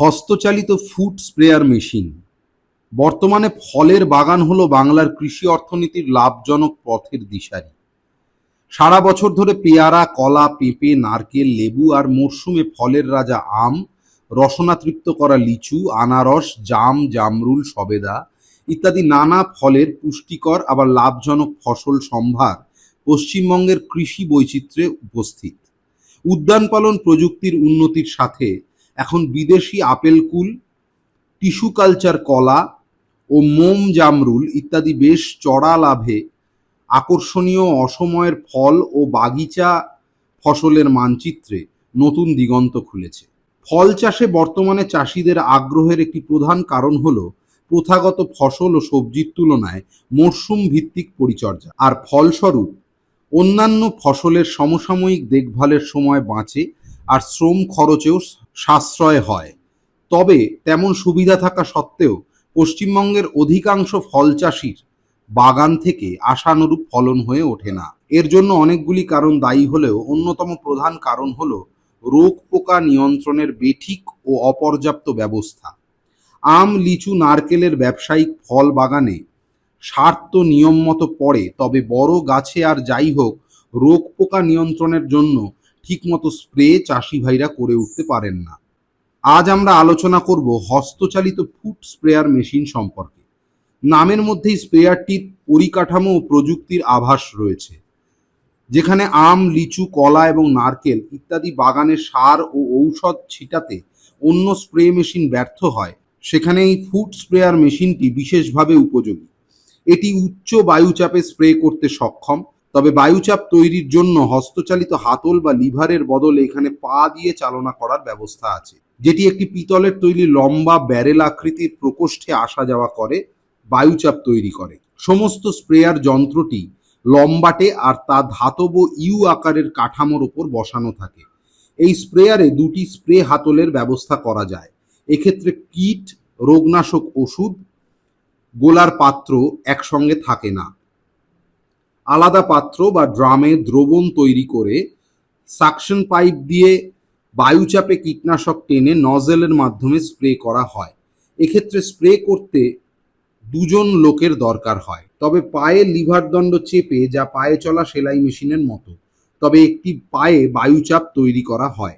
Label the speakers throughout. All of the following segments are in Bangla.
Speaker 1: হস্তচালিত ফুড স্প্রেয়ার মেশিন। বর্তমানে ফলের বাগান হলো বাংলার কৃষি অর্থনীতির লাভজনক পথের দিশারি। সারা বছর ধরে পেয়ারা, কলা, পেঁপে, নারকেল, লেবু আর মরশুমে ফলের রাজা আম রসনাতৃপ্ত করা লিচু, আনারস, জাম, জামরুল, সবেদা ইত্যাদি নানা ফলের পুষ্টিকর, আবার লাভজনক ফসল সম্ভার পশ্চিমবঙ্গের কৃষি বৈচিত্র্যে উপস্থিত। উদ্যান পালন প্রযুক্তির উন্নতির সাথে এখন বিদেশি আপেল কুল, টিস্যু কালচার কলা ও মোম জামরুল ইত্যাদি বেশ চড়া লাভে আকর্ষণীয় অসময়ের ফল ও বাগিচা ফসলের মানচিত্রে নতুন দিগন্ত খুলেছে। ফল চাষে বর্তমানে চাষিদের আগ্রহের একটি প্রধান কারণ হল প্রথাগত ফসল ও সবজির তুলনায় মরশুম ভিত্তিক পরিচর্যা। আর ফলস্বরূপ, অন্যান্য ফসলের সমসাময়িক দেখভালের সময় বাঁচে আর শ্রম খরচেও সাশ্রয় হয়। তবে তেমন সুবিধা থাকা সত্ত্বেও পশ্চিমবঙ্গের অধিকাংশ ফল চাষির বাগান থেকে আশানুরূপ ফলন হয়ে ওঠে না। এর জন্য অনেকগুলি কারণ দায়ী হলেও অন্যতম প্রধান কারণ হল রোগ পোকা নিয়ন্ত্রণের বেঠিক ও অপর্যাপ্ত ব্যবস্থা। আম, লিচু, নারকেলের ব্যবসায়িক ফল বাগানে সার তো নিয়ম মতো পড়ে, তবে বড় গাছে আর যাই হোক, রোগ পোকা নিয়ন্ত্রণের জন্য ঠিকমতো স্প্রে চাষি ভাইরা করে উঠতে পারেন না। আজ আমরা আলোচনা করব হস্তচালিত ফুড স্প্রেয়ার মেশিন সম্পর্কে। নামের মধ্যেই স্প্রেয়ারটির পরিকাঠামো ও প্রযুক্তির আভাস রয়েছে, যেখানে আম, লিচু, কলা এবং নারকেল ইত্যাদি বাগানে সার ও ঔষধ ছিটাতে অন্য স্প্রে মেশিন ব্যর্থ হয়। সেখানে এই ফুড স্প্রেয়ার মেশিনটি বিশেষভাবে উপযোগী। এটি উচ্চ বায়ুচাপে স্প্রে করতে সক্ষম, তবে বায়ুচাপ তৈরির জন্য হস্তচালিত হাতল বা লিভারের বদলে এখানে পা দিয়ে চালনা করার ব্যবস্থা আছে, যেটি একটি পিতলের তৈরি লম্বা ব্যারেল আকৃতির প্রকোষ্ঠে আসা যাওয়া করে বায়ুচাপ তৈরি করে। সমস্ত স্প্রেয়ার যন্ত্রটি লম্বাটে আর তা ধাতব ইউ আকারের কাঠামোর ওপর বসানো থাকে। এই স্প্রেয়ারে দুটি স্প্রে হাতলের ব্যবস্থা করা যায়। এক্ষেত্রে কিট, রোগনাশক ওষুধ, গোলার পাত্র একসঙ্গে থাকে না। আলাদা পাত্র বা ড্রামে দ্রবণ তৈরি করে সাকশন পাইপ দিয়ে বায়ুচাপে কীটনাশক টেনে নজেলের মাধ্যমে স্প্রে করা হয়। এক্ষেত্রে স্প্রে করতে দুজন লোকের দরকার হয়। তবে পায়ে লিভার দণ্ড চেপে যা পায়ে চলা সেলাই মেশিনের মতো, তবে একটি পায়ে বায়ুচাপ তৈরি করা হয়।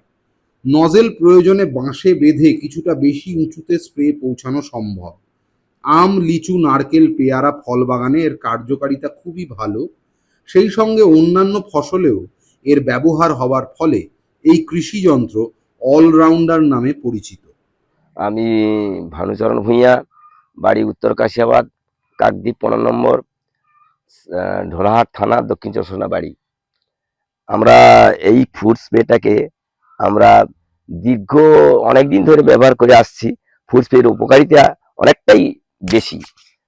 Speaker 1: নজেল প্রয়োজনে বাঁশে বেঁধে কিছুটা বেশি উঁচুতে স্প্রে পৌঁছানো সম্ভব। আম, লিচু, নারকেল, পেয়ারা ফল বাগানে এর কার্যকারিতা খুবই ভালো। সেই সঙ্গে অন্যান্য ফসলেও এর ব্যবহার হওয়ার ফলে এই কৃষি যন্ত্র অলরাউন্ডার নামে পরিচিত।
Speaker 2: আমি ভানুচরণ ভূঁইয়া বাড়ি উত্তর কাশিয়াবাদ, কাকদ্বীপ পনেরো নম্বর ঢোলাহাট থানা, দক্ষিণ চশোনা বাড়ি। আমরা এই ফুড স্প্রেটাকে আমরা দীর্ঘ অনেক দিন ধরে ব্যবহার করে আসছি। ফুড স্প্রের উপকারিতা অনেকটাই বেশি।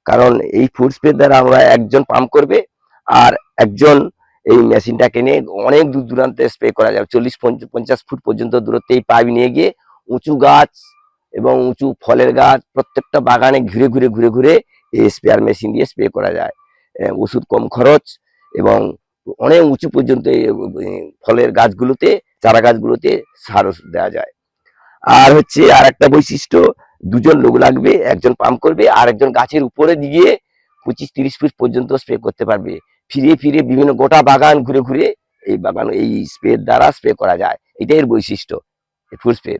Speaker 2: কারণ এই ফুড স্প্রে দ্বারা আমরা একজন পাম্প করবে আর একজন এই মেশিনটাকে নিয়ে অনেক দূর দূরান্তে স্প্রে করা যাবে। চল্লিশ পঞ্চ- পঞ্চাশ ফুট পর্যন্ত দূরত্বে এই পাইপ নিয়ে গিয়ে উঁচু গাছ এবং উঁচু ফলের গাছ, প্রত্যেকটা বাগানে ঘুরে ঘুরে ঘুরে ঘুরে এই স্প্রেয়ার মেশিন দিয়ে স্প্রে করা যায়। ওষুধ কম খরচ এবং অনেক উঁচু পর্যন্ত ফলের গাছগুলোতে, চারা গাছগুলোতে সার ওষুধ দেওয়া যায়। আর হচ্ছে আর একটা বৈশিষ্ট্য, দুজন লোক লাগবে, একজন পাম্প করবে আর একজন গাছের উপরে দিয়ে পঁচিশ তিরিশ ফুট পর্যন্ত স্প্রে করতে পারবে। ফিরে ফিরে বিভিন্ন গোটা বাগান ঘুরে ঘুরে এই বাগান, এই স্প্রে দ্বারা স্প্রে করা যায়। এটাই এর বৈশিষ্ট্য ফুল স্প্রে